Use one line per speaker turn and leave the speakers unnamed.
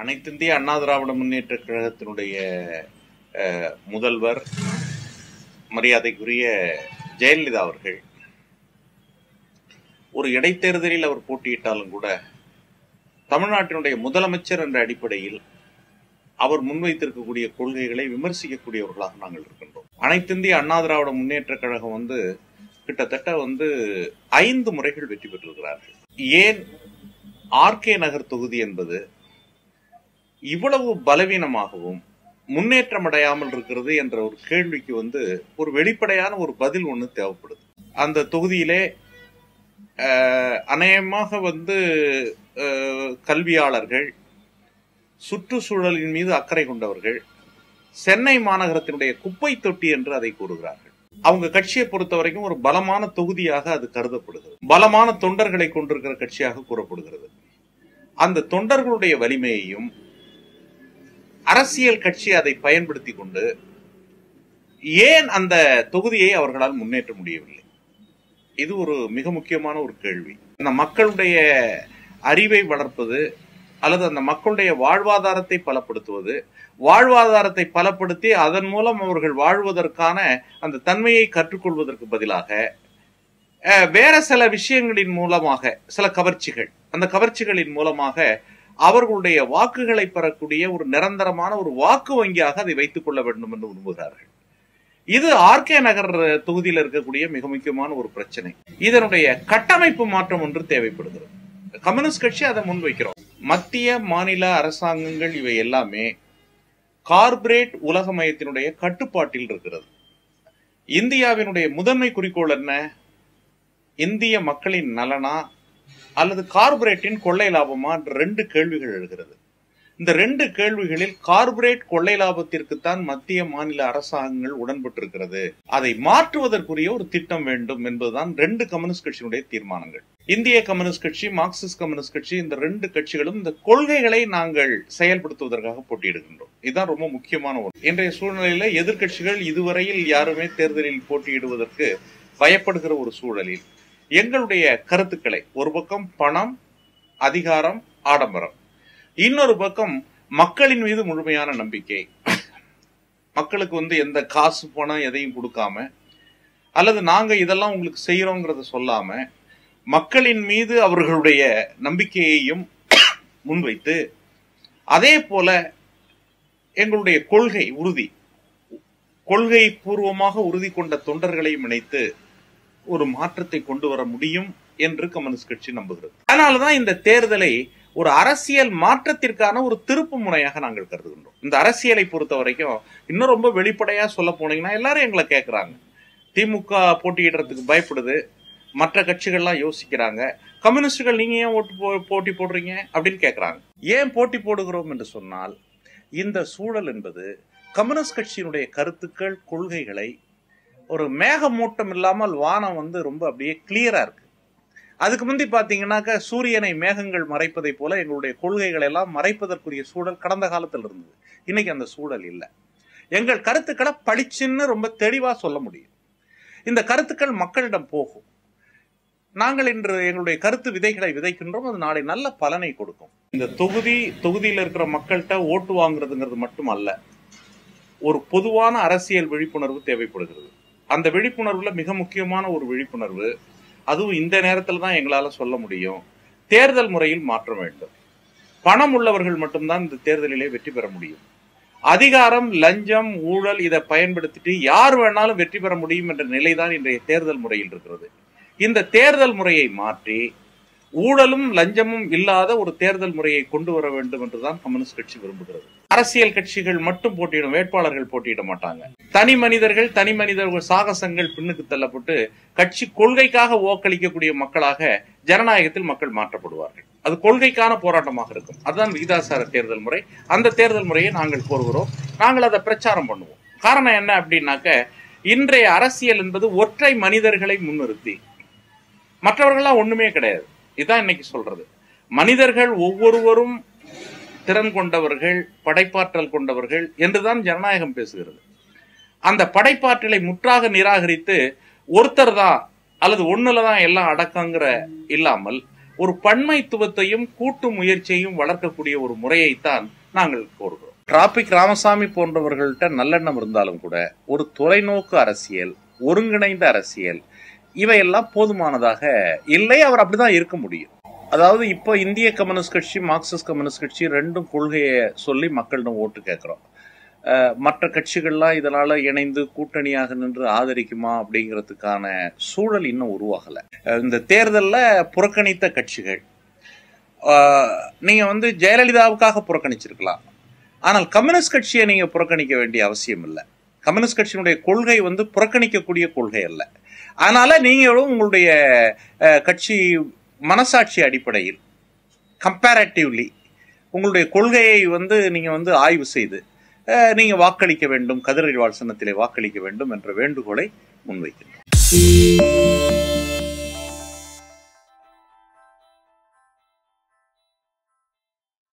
அனைத்திந்திய அண்ணா திராவிட முன்னேற்ற கழகத்தினுடைய முதல்வர் மரியாதைக்குரிய ஜெயலலிதா அவர்கள் ஒரு இடைத்தேர்தலில் அவர் போட்டியிட்டாலும் கூட தமிழ்நாட்டினுடைய முதலமைச்சர் என்ற அடிப்படையில் அவர் முன்வைத்திருக்கக்கூடிய கொள்கைகளை விமர்சிக்கக்கூடியவர்களாக நாங்கள் இருக்கின்றோம். அனைத்திந்திய அண்ணா திராவிட முன்னேற்ற கழகம் வந்து கிட்டத்தட்ட வந்து ஐந்து முறைகள் வெற்றி பெற்றிருக்கிறார்கள். ஏன் ஆர்கே நகர் தொகுதி என்பது இவ்வளவு பலவீனமாகவும் முன்னேற்றம் அடையாமல் இருக்கிறது என்ற ஒரு கேள்விக்கு வந்து ஒரு வெளிப்படையான ஒரு பதில் ஒன்று தேவைப்படுது. அந்த தொகுதியிலே அநேகமாக வந்து கல்வியாளர்கள் சுற்றுச்சூழலின் மீது அக்கறை கொண்டவர்கள் சென்னை மாநகரத்தினுடைய குப்பை தொட்டி என்று அதை கூறுகிறார்கள். அவங்க கட்சியை பொறுத்த வரைக்கும் ஒரு பலமான தொகுதியாக அது கருதப்படுகிறது. பலமான தொண்டர்களை கொண்டிருக்கிற கட்சியாக கூறப்படுகிறது. அந்த தொண்டர்களுடைய வலிமையையும் அரசியல் கட்சி அதை பயன்படுத்தி கொண்டு ஏன் அந்த தொகுதியை அவர்களால் முன்னேற்ற முடியவில்லை? இது ஒரு மிக முக்கியமான ஒரு கேள்வி. அந்த மக்களுடைய அறிவை வளர்ப்பது அல்லது அந்த மக்களுடைய வாழ்வாதாரத்தை பலப்படுத்துவது வாழ்வாதாரத்தை பலப்படுத்தி அதன் மூலம் அவர்கள் வாழ்வதற்கான அந்த தன்மையை கற்றுக்கொள்வதற்கு பதிலாக அஹ், வேற சில விஷயங்களின் மூலமாக சில கவர்ச்சிகள் அந்த கவர்ச்சிகளின் மூலமாக அவர்களுடைய வாக்குகளை பெறக்கூடிய ஒரு நிரந்தரமான ஒரு வாக்கு வங்கியாக அதை வைத்துக் கொள்ள வேண்டும் என்று விரும்புகிறார்கள். இது ஆர்கே நகர் தொகுதியில் இருக்கக்கூடிய மிக முக்கியமான ஒரு பிரச்சனை. இதனுடைய கட்டமைப்பு மாற்றம் ஒன்று தேவைப்படுகிறது. கம்யூனிஸ்ட் கட்சி அதை முன்வைக்கிறோம். மத்திய மாநில அரசாங்கங்கள் இவை எல்லாமே கார்பரேட் உலக மையத்தினுடைய கட்டுப்பாட்டில் இருக்கிறது. இந்தியாவினுடைய முதன்மை குறிக்கோள் என்ன? இந்திய மக்களின் நலனா? அல்லது கார்பரேட்டின் கொள்ளை லாபமா ரெண்டு கேள்விகள் எழுகிறது. இந்த ரெண்டு கேள்விகளில் கார்பரேட் கொள்ளை லாபத்திற்குத்தான் மத்திய மாநில அரசாங்கங்கள் உடன்பட்டிருக்கிறது. அதை மாற்றுவதற்குரிய ஒரு திட்டம் வேண்டும் என்பதுதான் ரெண்டு கம்யூனிஸ்ட் கட்சியினுடைய தீர்மானங்கள். இந்திய கம்யூனிஸ்ட் கட்சி மார்க்சிஸ்ட் கம்யூனிஸ்ட் கட்சி இந்த ரெண்டு கட்சிகளும் இந்த கொள்கைகளை நாங்கள் செயல்படுத்துவதற்காக போட்டியிடுகின்றோம். இதுதான் ரொம்ப முக்கியமான ஒன்று. இன்றைய சூழ்நிலையில எதிர்கட்சிகள் இதுவரையில் யாருமே தேர்தலில் போட்டியிடுவதற்கு பயப்படுகிற ஒரு சூழலில் எங்களுடைய கருத்துக்களை. ஒரு பக்கம் பணம் அதிகாரம் ஆடம்பரம். இன்னொரு பக்கம் மக்களின் மீது முழுமையான நம்பிக்கை. மக்களுக்கு வந்து எந்த காசு பணம் எதையும் கொடுக்காம அல்லது நாங்க இதெல்லாம் உங்களுக்கு செய்யறோங்கிறத சொல்லாம மக்களின் மீது அவர்களுடைய நம்பிக்கையையும் முன்வைத்து அதே போல எங்களுடைய கொள்கை உறுதி கொள்கை பூர்வமாக உறுதி கொண்ட தொண்டர்களையும் இணைத்து ஒரு மாற்றத்தை கொண்டு வர முடியும் என்று கம்யூனிஸ்ட் கட்சி நம்புகிறது. அதனாலதான் இந்த தேர்தலை ஒரு அரசியல் மாற்றத்திற்கான ஒரு திருப்பு முனையாக நாங்கள் கருதுகின்றோம். இந்த அரசியலை பொறுத்த வரைக்கும் இன்னும் ரொம்ப வெளிப்படையா சொல்ல போனீங்கன்னா எல்லாரும் எங்களை கேட்கறாங்க திமுக போட்டியிடுறதுக்கு பயப்படுது. மற்ற கட்சிகள்லாம் யோசிக்கிறாங்க. கம்யூனிஸ்டுகள் நீங்க ஏன் ஓட்டு போ- போட்டி போடுறீங்க அப்படின்னு கேட்கறாங்க ஏன் போட்டி போடுகிறோம் என்று சொன்னால் இந்த சூழல் என்பது கம்யூனிஸ்ட் கட்சியினுடைய கருத்துக்கள் கொள்கைகளை ஒரு மேகமூட்டம் இல்லாமல் வானம் வந்து ரொம்ப அப்படியே கிளியரா இருக்கு. அதுக்கு முந்தி பாத்தீங்கன்னாக்கா சூரியனை மேகங்கள் மறைப்பதை போல எங்களுடைய கொள்கைகள் எல்லாம் மறைப்பதற்குரிய சூழல் கடந்த காலத்தில் இருந்தது. இன்னைக்கு அந்த சூழல் இல்லை. எங்கள் கருத்துக்களை பளிச்சுன்னு ரொம்ப தெளிவா சொல்ல முடியும். இந்த கருத்துக்கள் மக்களிடம் போகும். நாங்கள் இன்று எங்களுடைய கருத்து விதைகளை விதைக்கின்றோம். அது நாளை நல்ல பலனை கொடுக்கும். இந்த தொகுதி தொகுதியில் இருக்கிற மக்கள்கிட்ட ஓட்டு வாங்குறதுங்கிறது மட்டும் அல்ல ஒரு பொதுவான அரசியல் விழிப்புணர்வு தேவைப்படுகிறது. அந்த விழிப்புணர்வுல மிக முக்கியமான ஒரு விழிப்புணர்வு. அதுவும் இந்த நேரத்தில் தான் எங்களால சொல்ல முடியும். தேர்தல் முறையில் மாற்றம் வேண்டும். பணம் உள்ளவர்கள் மட்டும்தான் இந்த தேர்தலிலே வெற்றி பெற முடியும். அதிகாரம் லஞ்சம் ஊழல் இதை பயன்படுத்திட்டு யார் வேணாலும் வெற்றி பெற முடியும் என்ற நிலைதான் இன்றைய தேர்தல் முறையில் இருக்கிறது. இந்த தேர்தல் முறையை மாற்றி ஊழலும் லஞ்சமும் இல்லாத ஒரு தேர்தல் முறையை கொண்டு வர வேண்டும் என்றுதான் கம்யூனிஸ்ட் கட்சி விரும்புகிறது. அரசியல் கட்சிகள் மட்டும் போட்டியிடும் வேட்பாளர்கள் போட்டியிட மாட்டாங்க. தனி மனிதர்கள் தனி மனிதர்கள் சாகசங்கள் பின்னுக்கு தள்ளப்பட்டு கட்சி கொள்கைக்காக ஓக்களிக்கக்கூடிய மக்களாக ஜனநாயகத்தில் மக்கள் மாற்றப்படுவார்கள். அது கொள்கைக்கான போராட்டமாக இருக்கும். அதுதான் விகிதாசார தேர்தல் முறை. அந்த தேர்தல் முறையை நாங்கள் கோருகிறோம். நாங்கள் அதை பிரச்சாரம் பண்ணுவோம். காரணம் என்ன அப்படின்னாக்க இன்றைய அரசியல் என்பது ஒற்றை மனிதர்களை முன்னிறுத்தி மற்றவர்கள்லாம் ஒண்ணுமே கிடையாது. இதான் இன்னைக்கு சொல்றது. மனிதர்கள் ஒவ்வொருவரும் திறன் கொண்டவர்கள் படைப்பாற்றல் கொண்டவர்கள் என்றுதான் ஜனநாயகம் பேசுகிறது. அந்த படைப்பாற்றலை முற்றாக நிராகரித்து ஒருத்தர் தான் அல்லது ஒண்ணுல தான் எல்லாம் அடக்கங்கிற இல்லாமல் ஒரு பன்மைத்துவத்தையும் கூட்டு முயற்சியையும் வளர்க்கக்கூடிய ஒரு முறையைத்தான் நாங்கள் கோருகிறோம். டிராபிக் ராமசாமி போன்றவர்கள்ட்ட நல்லெண்ணம் இருந்தாலும் கூட ஒரு தொலைநோக்கு அரசியல் ஒருங்கிணைந்த அரசியல் இவையெல்லாம் போதுமானதாக இல்லை அவர் அப்படிதான் இருக்க முடியும். அதாவது இப்போ இந்திய கம்யூனிஸ்ட் கட்சி மார்க்சிஸ்ட் கம்யூனிஸ்ட் கட்சி ரெண்டும் கொள்கையை சொல்லி மக்களிடம் ஓட்டு கேட்குறோம். மற்ற கட்சிகள்லாம் இதனால இணைந்து கூட்டணியாக நின்று ஆதரிக்குமா அப்படிங்கிறதுக்கான சூழல் இன்னும் உருவாகலை. இந்த தேர்தல்ல புறக்கணித்த கட்சிகள் அஹ், நீங்க வந்து ஜெயலலிதாவுக்காக புறக்கணிச்சிருக்கலாம். ஆனால் கம்யூனிஸ்ட் கட்சியை நீங்க புறக்கணிக்க வேண்டிய அவசியம் இல்லை. கம்யூனிஸ்ட் கட்சியினுடைய கொள்கை வந்து புறக்கணிக்கக்கூடிய கொள்கை அல்ல. அதனால நீங்களும் உங்களுடைய கட்சி மனசாட்சி அடிப்படையில் கம்பேரட்டிவ்லி உங்களுடைய கொள்கையை வந்து நீங்கள் வந்து ஆய்வு செய்து நீங்கள் வாக்களிக்க வேண்டும் கதிரறிவாள் சின்னத்திலே வாக்களிக்க வேண்டும் என்ற வேண்டுகோளை முன்வைக்கிறேன்